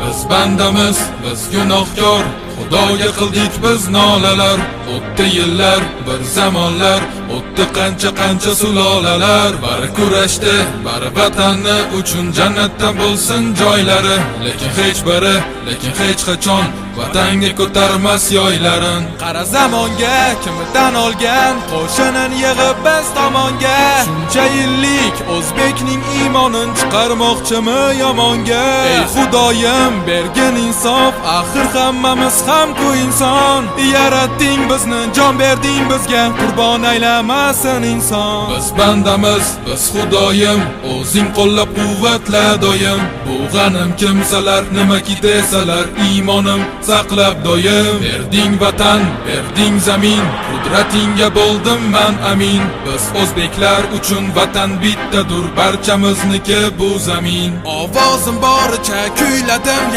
biz bandamiz biz gunohkor. Xudoga qildik biz nolalar. O'tdi yillar bir zamonlar. O'tdi qancha qancha sulolalar. Bari kurashdi bari vatanni uchun jannatdan bo'lsin joylari. Lekin hech biri lekin hech qachon vatanga ko'tarmas yoylarin. Qara zamonga kimi tan olgan? Qo'shinin yig'ib biz tomonga. Shuncha yillik o'zbekning iymonin chiqarmoqchimi yomonga? Ey xudoyim bergin insof axir hammamiz ham ku inson. Yaratding bizni jon berding bizga qurbon aylamasin inson. Biz bandamiz, biz xudoyim O'zing qo'llab quvvatla doim Bu g'anim kimsalar nimaki desalar Iymonim saqlab doim Berding vatan, berding zamin Qudratingga bo'ldim man amin. Biz o'zbeklar uchun vatan bittadur که بو زمین آوازم بار چه کیلدم